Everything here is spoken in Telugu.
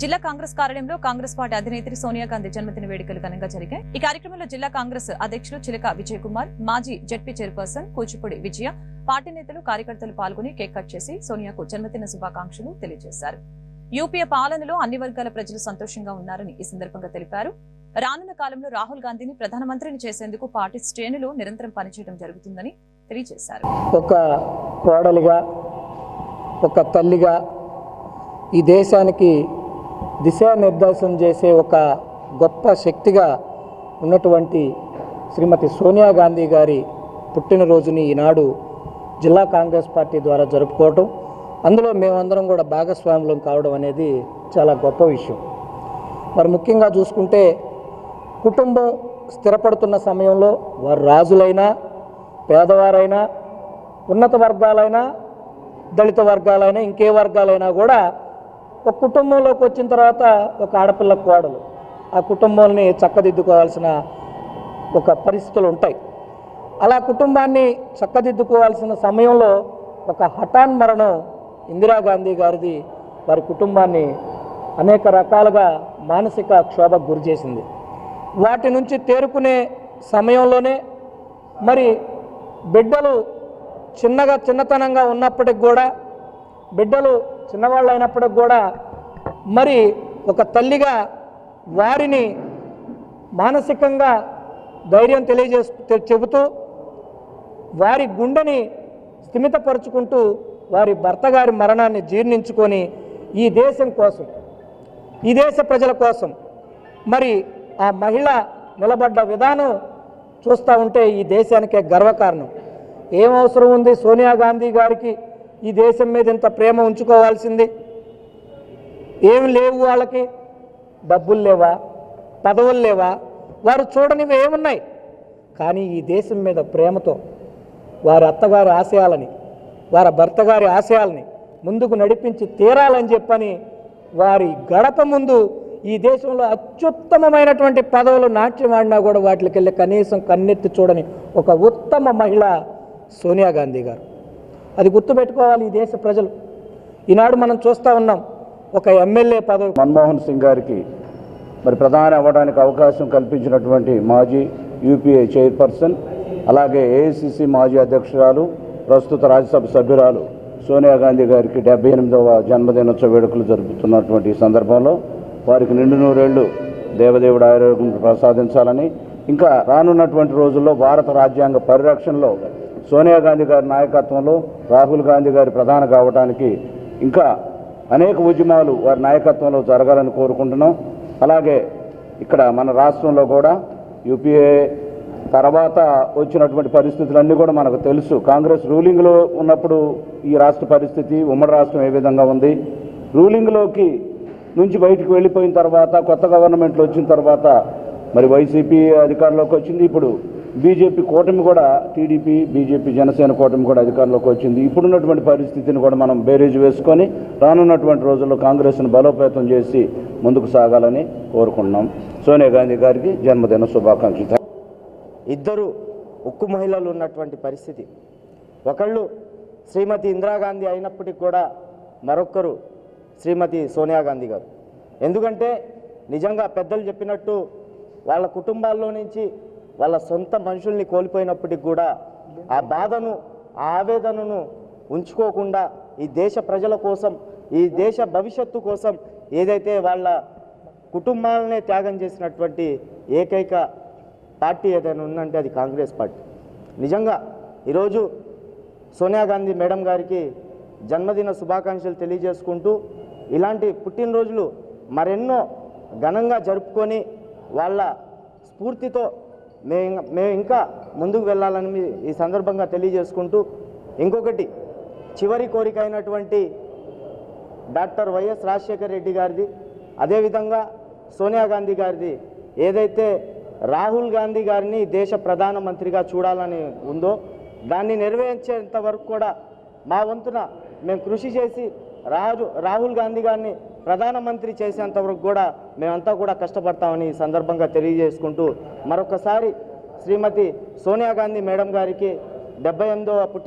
జిల్లా కాంగ్రెస్ కార్యాలయంలో కాంగ్రెస్ పార్టీ అధినేత్రి సోనియా గాంధీ జన్మదిన వేడుకలు ఘనంగా జరిగాయి. ఈ కార్యక్రమంలో జిల్లా కాంగ్రెస్ అధ్యక్షులు చిలక విజయ్ కుమార్ మాజీ ZP chairperson Kuchipudi Vijaya party నేతలు కార్యకర్తలు పాల్గొని కేక్ కట్ చేసి సోనియాకు జన్మదిన శుభాకాంక్షలు తెలియజేశారు. యూపీఏ పాలనలో అన్ని వర్గాల ప్రజలు సంతోషంగా ఉన్నారని ఈ సందర్భంగా తెలిపారు. రానున్న కాలంలో రాహుల్ గాంధీని ప్రధానమంత్రిని చేసేందుకు పార్టీ శ్రేణులు నిరంతరం పనిచేయడం జరుగుతుందని తెలియజేశారు. ఒక ఒక తల్లిగా ఈ దేశానికి దిశానిర్దేశం చేసే ఒక గొప్ప శక్తిగా ఉన్నటువంటి శ్రీమతి సోనియా గాంధీ గారి పుట్టినరోజుని ఈనాడు జిల్లా కాంగ్రెస్ పార్టీ ద్వారా జరుపుకోవటం అందులో మేమందరం కూడా భాగస్వాములం కావడం అనేది చాలా గొప్ప విషయం. మరి ముఖ్యంగా చూసుకుంటే కుటుంబం స్థిరపడుతున్న సమయంలో వారు రాజులైనా పేదవారైనా ఉన్నత వర్గాలైనా దళిత వర్గాలైనా ఇంకే వర్గాలైనా కూడా ఒక కుటుంబంలోకి వచ్చిన తర్వాత ఒక ఆడపిల్ల కోడలు. ఆ కుటుంబాన్ని చక్కదిద్దుకోవాల్సిన ఒక పరిస్థితులు ఉంటాయి. అలా కుటుంబాన్ని చక్కదిద్దుకోవాల్సిన సమయంలో ఒక హఠాన్ మరణం ఇందిరాగాంధీ గారిది వారి కుటుంబాన్ని అనేక రకాలుగా మానసిక క్షోభకు గురి చేసింది. వాటి నుంచి తేరుకునే సమయంలోనే మరి బిడ్డలు చిన్నగా చిన్నతనంగా ఉన్నప్పటికి కూడా బిడ్డలు చిన్నవాళ్ళు అయినప్పటికి కూడా మరి ఒక తల్లిగా వారిని మానసికంగా ధైర్యం తెలియజేస్తూ చెబుతూ వారి గుండెని స్థిమితపరుచుకుంటూ వారి భర్త గారి మరణాన్ని జీర్ణించుకొని ఈ దేశం కోసం ఈ దేశ ప్రజల కోసం మరి ఆ మహిళ నిలబడ్డ విధానం చూస్తూ ఉంటే ఈ దేశానికే గర్వకారణం. ఏం అవసరం ఉంది? సోనియా గాంధీ గారికి ఈ దేశం మీద ఇంత ప్రేమ ఉంచుకోవాల్సింది? ఏం లేవు వాళ్ళకి? డబ్బులు లేవా? పదవులు లేవా? వారు చూడనివి ఏమున్నాయి? కానీ ఈ దేశం మీద ప్రేమతో వారి అత్తగారి ఆశయాలని వారి భర్త గారి ఆశయాలని ముందుకు నడిపించి తీరాలని చెప్పని వారి గడప ముందు ఈ దేశంలో అత్యుత్తమమైనటువంటి పదవులు నాట్యం ఆడినా కూడా వాటికి వెళ్ళి కనీసం కన్నెత్తి చూడని ఒక ఉత్తమ మహిళ సోనియా గాంధీ గారు. అది గుర్తుపెట్టుకోవాలి ఈ దేశ ప్రజలు. ఈనాడు మనం చూస్తూ ఉన్నాం ఒక ఎమ్మెల్యే పదవి. మన్మోహన్ సింగ్ గారికి మరి ప్రధాని అవ్వడానికి అవకాశం కల్పించినటువంటి మాజీ యూపీఏ చైర్పర్సన్ అలాగే ఏఐసిసి మాజీ అధ్యక్షురాలు ప్రస్తుత రాజ్యసభ సభ్యురాలు సోనియా గాంధీ గారికి డెబ్బై ఎనిమిదవ జన్మదినోత్సవ వేడుకలు జరుపుతున్నటువంటి సందర్భంలో వారికి నిండు నూరేళ్ళు దేవదేవుడు ఆరోగ్యం ప్రసాదించాలని ఇంకా రానున్నటువంటి రోజుల్లో భారత రాజ్యాంగ పరిరక్షణలో సోనియా గాంధీ గారి నాయకత్వంలో రాహుల్ గాంధీ గారి ప్రధాన కావడానికి ఇంకా అనేక ఉద్యమాలు వారి నాయకత్వంలో జరగాలని కోరుకుంటున్నాం. అలాగే ఇక్కడ మన రాష్ట్రంలో కూడా యూపీఏ తర్వాత వచ్చినటువంటి పరిస్థితులన్నీ కూడా మనకు తెలుసు. కాంగ్రెస్ రూలింగ్లో ఉన్నప్పుడు ఈ రాష్ట్ర పరిస్థితి ఉమ్మడి రాష్ట్రం ఏ విధంగా ఉంది? రూలింగ్లోకి నుంచి బయటికి వెళ్ళిపోయిన తర్వాత కొత్త గవర్నమెంట్లు వచ్చిన తర్వాత మరి వైసీపీ అధికారంలోకి వచ్చింది. ఇప్పుడు బీజేపీ కూటమి కూడా టీడీపీ బీజేపీ జనసేన కూటమి కూడా అధికారంలోకి వచ్చింది. ఇప్పుడున్నటువంటి పరిస్థితిని కూడా మనం బేరేజ్ వేసుకొని రానున్నటువంటి రోజుల్లో కాంగ్రెస్ను బలోపేతం చేసి ముందుకు సాగాలని కోరుకుంటున్నాం. సోనియా గాంధీ గారికి జన్మదిన శుభాకాంక్షలు. ఇద్దరు ఉక్కు మహిళలు ఉన్నటువంటి పరిస్థితి. ఒకళ్ళు శ్రీమతి ఇందిరాగాంధీ అయినప్పటికీ కూడా మరొకరు శ్రీమతి సోనియా గాంధీ గారు. ఎందుకంటే నిజంగా పెద్దలు చెప్పినట్టు వాళ్ళ కుటుంబాల్లో నుంచి వాళ్ళ సొంత మనుషుల్ని కోల్పోయినప్పటికి కూడా ఆ బాధను ఆ ఆవేదనను ఉంచుకోకుండా ఈ దేశ ప్రజల కోసం ఈ దేశ భవిష్యత్తు కోసం ఏదైతే వాళ్ళ కుటుంబాలనే త్యాగం చేసినటువంటి ఏకైక పార్టీ ఏదైనా ఉందంటే అది కాంగ్రెస్ పార్టీ. నిజంగా ఈరోజు సోనియా గాంధీ మేడం గారికి జన్మదిన శుభాకాంక్షలు తెలియజేసుకుంటూ ఇలాంటి పుట్టినరోజులు మరెన్నో ఘనంగా జరుపుకొని వాళ్ళ స్ఫూర్తితో మేము మేము ఇంకా ముందుకు వెళ్ళాలని మీ- ఈ సందర్భంగా తెలియజేసుకుంటూ ఇంకొకటి చివరి కోరిక అయినటువంటి డాక్టర్ వైఎస్ రాజశేఖర రెడ్డి గారిది అదేవిధంగా సోనియా గాంధీ గారిది ఏదైతే రాహుల్ గాంధీ గారిని దేశ ప్రధానమంత్రిగా చూడాలని ఉందో దాన్ని నెరవేర్చేంత వరకు కూడా మా వంతున మేము కృషి చేసి రాజు రాహుల్ గాంధీ గారిని ప్రధానమంత్రి చేసేంత వరకు కూడా మేమంతా కూడా కష్టపడతామని ఈ సందర్భంగా తెలియజేసుకుంటూ మరొకసారి శ్రీమతి సోనియా గాంధీ మేడం గారికి డెబ్బై ఎనిమిదవ పుట్టి